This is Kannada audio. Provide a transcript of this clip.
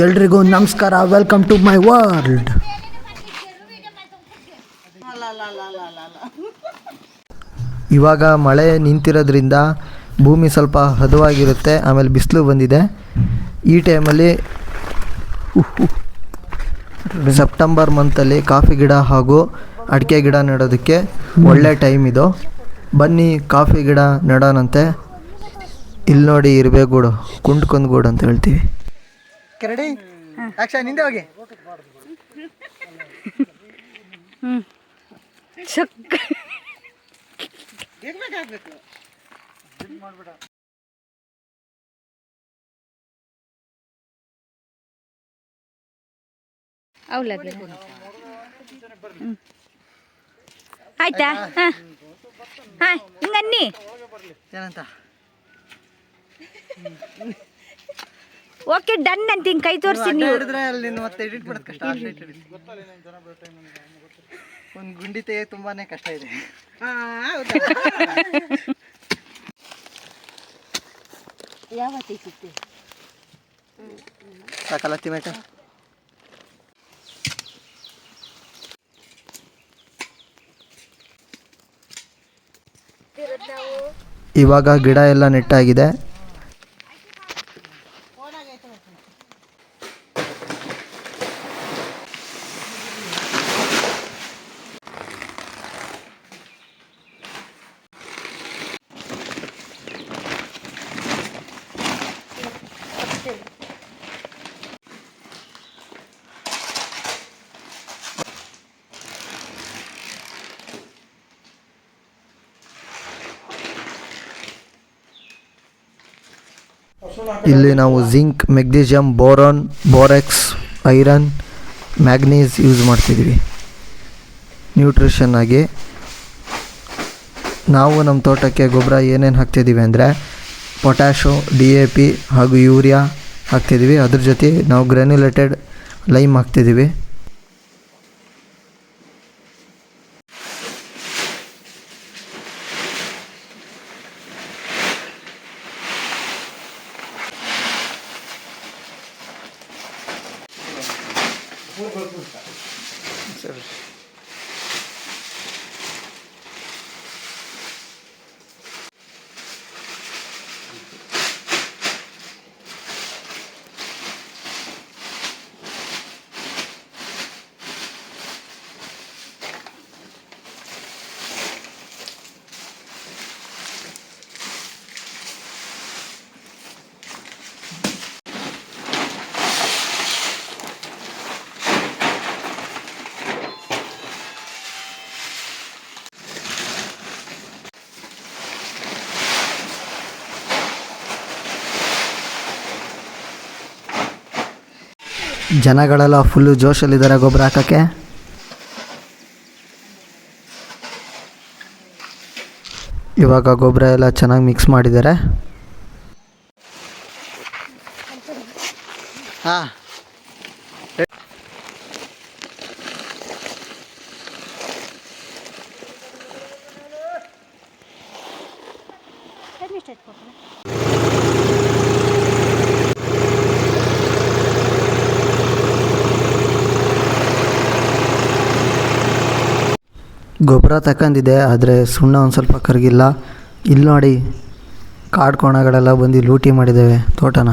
ಎಲ್ರಿಗೂ ನಮಸ್ಕಾರ. ವೆಲ್ಕಮ್ ಟು ಮೈ ವರ್ಲ್ಡ್ ಇವಾಗ ಮಳೆ ನಿಂತಿರೋದ್ರಿಂದ ಭೂಮಿ ಸ್ವಲ್ಪ ಹದವಾಗಿರುತ್ತೆ, ಆಮೇಲೆ ಬಿಸಿಲು ಬಂದಿದೆ. ಈ ಟೈಮಲ್ಲಿ ಸೆಪ್ಟೆಂಬರ್ ಮಂತಲ್ಲಿ ಕಾಫಿ ಗಿಡ ಹಾಗೂ ಅಡಿಕೆ ಗಿಡ ನೆಡೋದಕ್ಕೆ ಒಳ್ಳೆ ಟೈಮ್ ಇದು. ಬನ್ನಿ, ಕಾಫಿ ಗಿಡ ನೆಡೋಣಂತೆ. ಇಲ್ಲಿ ನೋಡಿ ಇರಬೇಗೂಡು ಕುಂಟ್ಕೊಂದ್ ಗೂಡು ಅಂತ ಹೇಳ್ತೀವಿ. ಕೆರಡಿ ಆಕ್ಷನ್ ಹಿಂದೆ ಹೋಗಿ. ಹ್ಮ್. ಆಯ್ತಾ? ಹಾಂ. ಹಾಂ ಹಿಂಗನ್ನಿ ಏನಂತ? ಓಕೆ ಡನ್ ಅಂತ ಹಿಂಗೆ ಕೈ ತೋರಿಸಿ ನೀವು ಅಲ್ಲಿ ಮತ್ತೆ ಎಡಿಟ್ ಮಾಡೋದು ಕಷ್ಟ ಒಂದು ಗುಂಡಿ ತುಂಬಾನೇ ಕಷ್ಟ ಇದೆ. ಸಾಕಲ್ಲ ತಿಮೇಟ? ಇವಾಗ ಗಿಡ ಎಲ್ಲ ನೆಟ್ಟಾಗಿದೆ. ಇಲ್ಲಿ ನಾವು zinc magnesium boron, borax, iron, manganese use ಮಾಡ್ತಿದ್ದೀವಿ. ನ್ಯೂಟ್ರಿಷನ್ ಆಗಿ ನಾವು ನಮ್ಮ ತೋಟಕ್ಕೆ ಗೊಬ್ಬರ ಏನೇನು ಹಾಕ್ತಿದ್ದೀವಿ ಅಂದರೆ ಪೊಟ್ಯಾಶು, ಡಿ ಎ ಪಿ ಹಾಗೂ ಯೂರಿಯಾ ಹಾಕ್ತಿದ್ದೀವಿ. ಅದ್ರ ಜೊತೆ ನಾವು ಗ್ರ್ಯಾನ್ಯುಲೇಟೆಡ್ ಲೈಮ್ ಹಾಕ್ತಿದ್ದೀವಿ. Vou, vou, vou. ಜನಗಳೆಲ್ಲ ಫುಲ್ಲು ಜೋಶಲ್ಲಿದ್ದಾರೆ ಗೊಬ್ಬರ ಹಾಕೋಕ್ಕೆ. ಇವಾಗ ಗೊಬ್ಬರ ಎಲ್ಲ ಚೆನ್ನಾಗಿ ಮಿಕ್ಸ್ ಮಾಡಿದ್ದಾರೆ. ಹಾಂ. ಗೊಬ್ಬರ ತಕ್ಕಂದಿದೆ, ಆದರೆ ಸುಣ್ಣ ಒಂದು ಸ್ವಲ್ಪ ಕರಗಿಲ್ಲ. ಇಲ್ಲಿ ನೋಡಿ ಕಾಡು ಕೋಣಗಳೆಲ್ಲ ಬಂದು ಲೂಟಿ ಮಾಡಿದ್ದಾವೆ, ತೋಟನ.